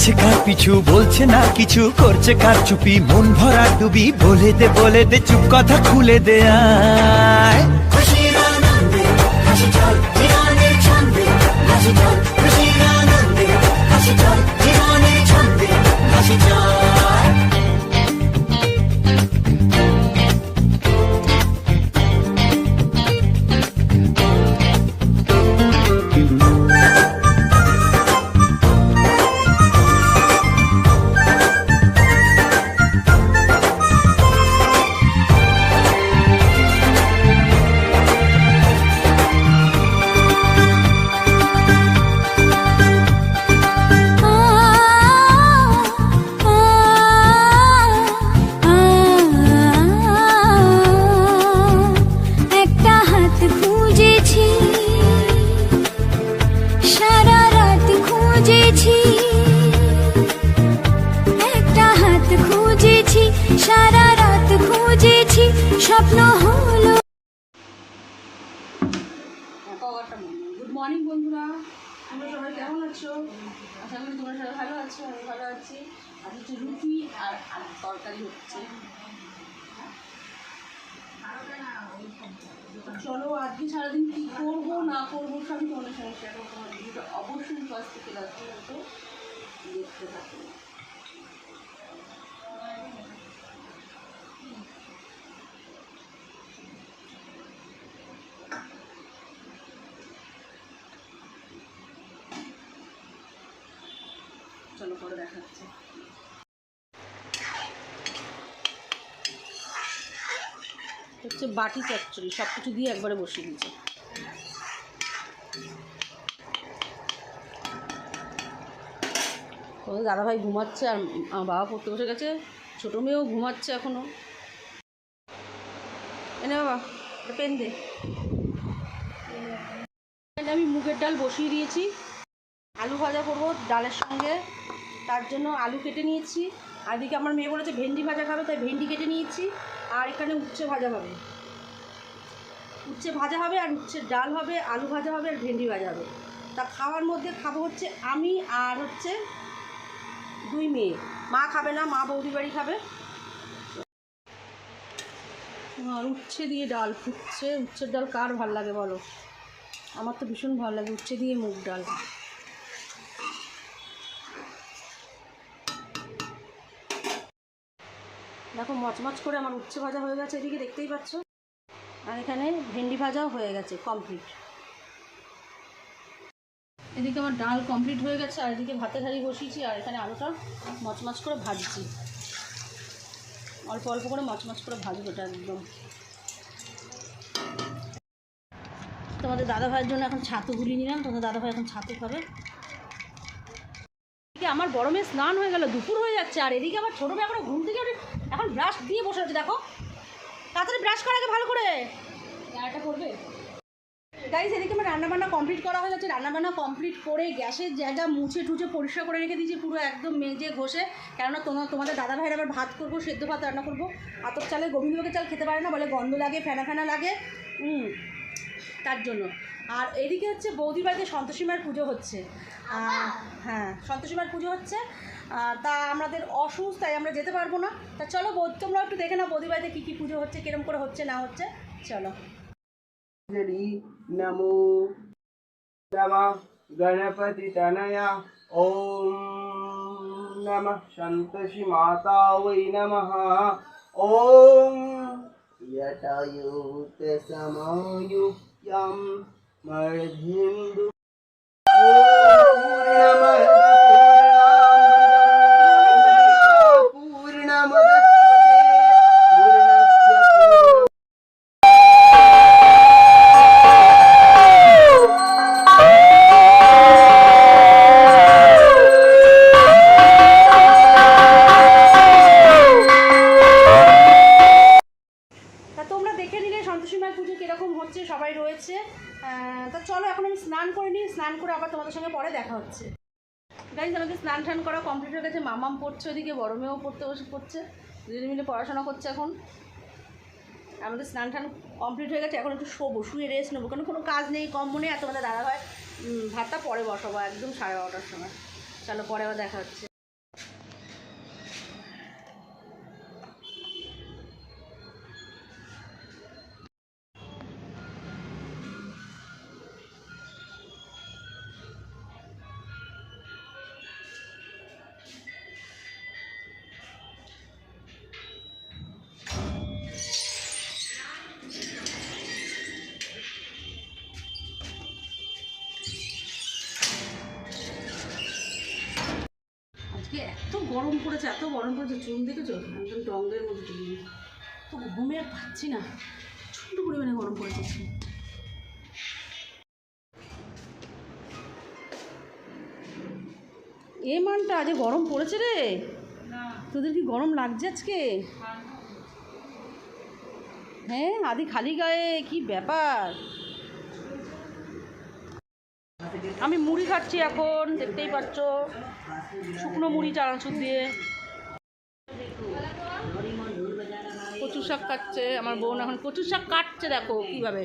লাগছে কার পিছু? বলছে, না কিছু। করছে, কার চুপি? মন ভরা ডুবি বলে দে বলে দে, চুপ কথা খুলে দে, আয়। ছন্দে হাসি চল ছন্দে হাসি চল খুঁজেছি। একটা হাত খুঁজেছি, সারা রাত খুঁজেছি, স্বপ্ন হলো। গুড মর্নিং বন্ধুরা। তোমরা সবাই কেমন আছো? আশা করি তোমরা সবাই ভালো আছো, আমি ভালো আছি। আজ হচ্ছে রুটি আর তরকারি হচ্ছে। চলো আজকে সারাদিন কী করব, না করব সবই তোমাদের সঙ্গে অবশ্যই ফার্স্ট থেকে দেখতে চলো পরে দেখাচ্ছে হচ্ছে বাটি চচ্চড়ি সব কিছু দিয়ে একবারে বসিয়ে দিয়েছে। ওদের দাদাভাই ঘুমাচ্ছে আর বাবা পড়তে বসে গেছে, ছোটো মেয়েও ঘুমাচ্ছে এখনও এনে বাবা পেন দে। আমি মুগের ডাল বসিয়ে দিয়েছি। আলু ভাজা করব ডালের সঙ্গে, তার জন্য আলু কেটে নিয়েছি। আর এদিকে আমার মেয়ে বলেছে ভেন্ডি ভাজা খাবে, তাই ভেন্ডি কেটে নিয়েছি। আর এখানে উচ্ছে ভাজা হবে। উচ্ছে ভাজা হবে আর উচ্ছের ডাল হবে, আলু ভাজা হবে আর ভেন্ডি ভাজা হবে। তা খাওয়ার মধ্যে খাব হচ্ছে আমি আর হচ্ছে দুই মেয়ে। মা খাবে না, মা বৌদি বাড়ি খাবে। আর উচ্ছে দিয়ে ডাল ফুটছে। উচ্ছের ডাল কার ভালো লাগে বলো? আমার তো ভীষণ ভালো লাগে, উচ্ছে দিয়ে মুগ ডাল। দেখো মচমচ করে আমার উচ্ছে ভাজা হয়ে গেছে, এদিকে দেখতেই পাচ্ছ? আর এখানে ভেন্ডি ভাজাও হয়ে গেছে কমপ্লিট এদিকে আমার ডাল কমপ্লিট হয়ে গেছে, আর এদিকে ভাতের হাঁড়ি বসিয়েছি, আর এখানে আলুটা মচমচ করে ভাজছি। অল্প অল্প করে মচমচ করে ভাজবো এটা একদম। তোমাদের দাদা ভাইয়ের জন্য এখন ছাতু গুলি নিলাম, তোমাদের দাদা ভাই এখন ছাতু খাবে। আমার বড় মেয়ে স্নান হয়ে গেল দুপুর হয়ে যাচ্ছে আর এদিকে আমার ছোটো মেয়ে এখনও ঘুম থেকে উঠে এখন ব্রাশ দিয়ে বসে আছে দেখো। তাড়াতাড়ি ব্রাশ করা ভালো করে। এটা করবে? গাইজ এদিকে আমার রান্নাবান্না কমপ্লিট করা হয়ে যাচ্ছে। রান্নাবান্না কমপ্লিট করে গ্যাসের জায়গা মুছে টুছে পরিষ্কার করে রেখে দিয়েছি পুরো একদম মেজে ঘষে। কেননা তোমার তোমাদের দাদা ভাইয়ের আবার ভাত করব সেদ্ধ ভাত রান্না করব। আতপ চালে গোবিন্দভোগের চাল খেতে পারে না বলে গন্ধ লাগে ফেনা ফেনা লাগে। হুম। তার জন্য আর এদিকে হচ্ছে বৌদি বাড়িতে সন্তোষী মায়ের পুজো হচ্ছে আহ, হ্যাঁ সন্তোষী মায়ের পুজো হচ্ছে আহ, তা আমাদের অসুস্থ তাই আমরা যেতে পারবো না তা চলো বৌ- তোমরা একটু দেখে নাও বৌদি বাড়িতে কী কী পুজো হচ্ছে কিরম করে হচ্ছে না হচ্ছে চলো जरी नमो नमः गणपतितनया ॐ नमः सन्तोषि माता वै नमः ॐ यम मर्दिन्दु মায়ের পুজো কীরকম হচ্ছে? সবাই রয়েছে। তা চলো, এখন আমি স্নান করে নিই। স্নান করে আবার তোমাদের সঙ্গে পরে দেখা হচ্ছে। গাইজ আমাদের স্নান টান করা কমপ্লিট হয়ে গেছে। মামাম পড়ছে ওদিকে, বড় মেয়েও পড়তে বসে পড়ছে। দুজনে মিলে পড়াশোনা করছে এখন। আমাদের স্নান টান কমপ্লিট হয়ে গেছে। এখন একটু শোবো, শুয়ে রেস্ট নেব। কেন, কোনো কাজ নেই, কম মনে এত তোমাদের দাদা ভাই ভাতটা পরে বসাবো একদম সাড়ে বারোটার সময়। চলো, পরে আবার দেখা হচ্ছে। এত গরম পড়েছে এত গরম পড়েছে চুল দেখেছ? একদম টঙ্গের মধ্যে চুল তো ঘুমে আর পাচ্ছি না। প্রচণ্ড পরিমাণে গরম পড়েছে এ মানটা আজ গরম পড়েছে রে? তোদের কি গরম লাগছে আজকে? হ্যাঁ আদি খালি গায়ে কি ব্যাপার? আমি মুড়ি খাচ্ছি এখন, দেখতেই পাচ্ছ। শুকনো মুড়ি চানাচুর দিয়ে। কচু শাক কাটছে, আমার বোন এখন কচু শাক কাটছে, দেখো কীভাবে।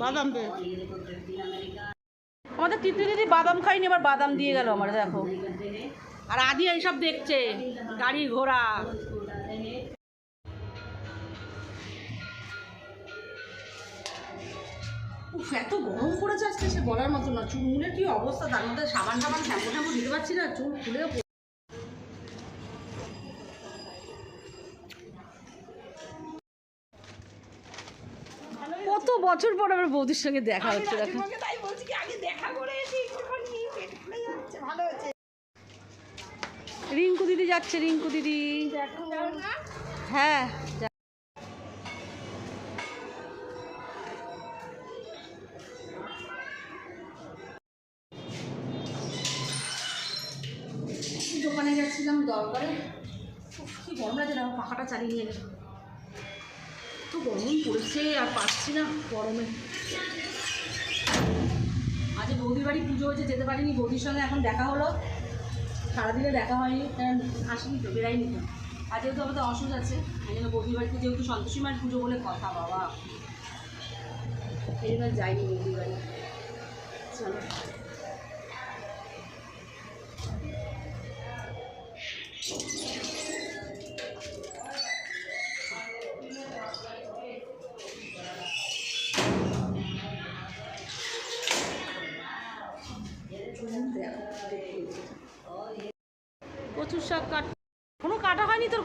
বাদাম আমাদের তিতলি দিদি বাদাম খাইনি এবার বাদাম দিয়ে গেল আমার দেখো। আর আদি এইসব দেখছে গাড়ি ঘোড়া। এত গরম পড়েছে আজকে সে বলার মতো না। চুলের কি অবস্থা? তার মধ্যে সাবান টাবান শ্যাম্পু ট্যাম্পু দিতে পারছি না চুল খুলে কত বছর পর আমার বৌদির সঙ্গে দেখা হচ্ছে দেখো। তাই বলছি কি আগে দেখা করে এসে ভালো রিঙ্কু দিদি যাচ্ছে রিঙ্কু দিদি। হ্যাঁ গেছিলাম দরকারে কি গরম লাগছে না পাখাটা চালিয়ে গেলাম তো গরম পড়েছে আর পাচ্ছি না গরমে। আজ বৌদির বাড়ি পুজো হয়েছে, যেতে পারিনি। বৌদির সঙ্গে এখন দেখা হলো। সারাদিনে দেখা হয়নি আসেনি তো, বেরাইনি তো। আর যেহেতু আমাদের অসুখ আছে এই জন্য বৌদির বাড়িতে যেহেতু সন্তোষী মায়ের পুজো বলে কথা, বাবা। এই জন্য যাইনি বৌদির বাড়ি। চলো।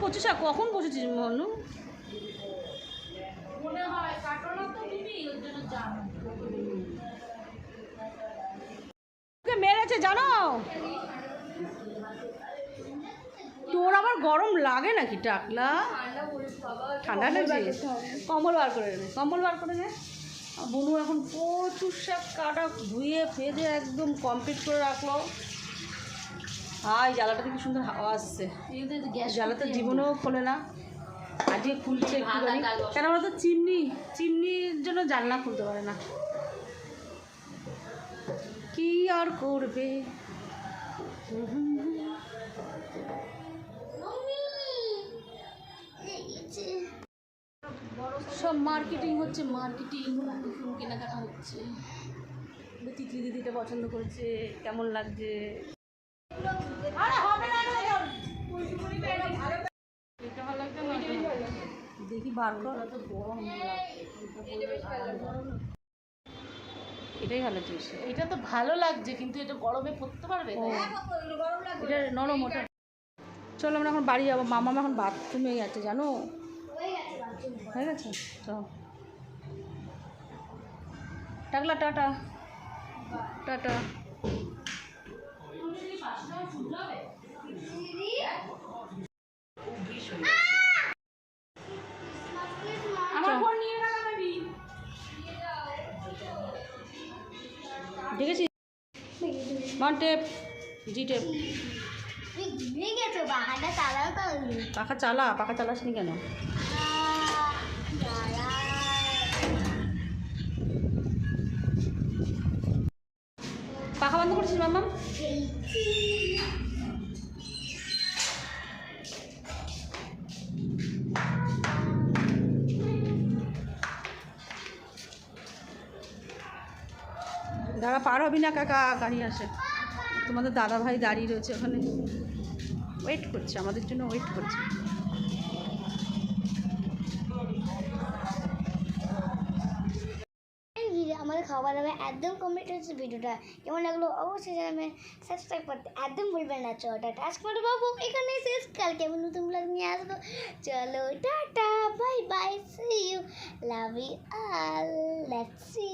কচু শাক কখন বসেছিস মনু ওকে মেরেছে জানো তোর আবার গরম লাগে নাকি টাকলা ঠান্ডা লাগছে? কম্বল বার করে নে কম্বল বার করে নে। বনু এখন প্রচুর শাক কাটা ধুয়ে ফেদে একদম কমপ্লিট করে রাখল। হাই জ্বালাটা থেকে সুন্দর হাওয়া আসছে। জ্বালা তো জীবনেও খোলে না। আজকে খুলছে একটুখানি। কেন তো চিমনি চিমনির জন্য জানলা খুলতে পারে না। কি আর করবে? সব মার্কেটিং হচ্ছে মার্কেটিং কেনাকাটা হচ্ছে। তিতলি দিদিটা পছন্দ করেছে কেমন লাগছে? দেখি বার এটাই ভালো জিনিস। এটা তো ভালো লাগছে কিন্তু এটা গরমে পড়তে পারবে? এটা নরম ওটা। চলো আমরা এখন বাড়ি যাব। মামা এখন বাথরুমে গেছে জানো? হয়ে গেছে? চলো। টাকলা টাটা। টাটা। দেখেছি ওয়ান টেপ জি টেপ পাখা চালা পাখা চালাসনি কেন পাখা বন্ধ করছিস মাম্মা দাঁড়া, পার হবি না, কাকা, গাড়ি আসে। তোমাদের দাদা ভাই দাঁড়িয়ে রয়েছে ওখানে। ওয়েট করছে, আমাদের জন্য ওয়েট করছে। আমাদের খাবার দাবার একদম কমপ্লিট হচ্ছে ভিডিওটা। কেমন লাগল অবশ্যই জানাবেন। সাবস্ক্রাইব করতে একদম ভুলবেন না। চলো, টাটা। আজকে বাবু এখানে শেষ। কালকে আমি নতুন ব্লগ নিয়ে আসব। চলো, tata. Bye bye see you love you all let's see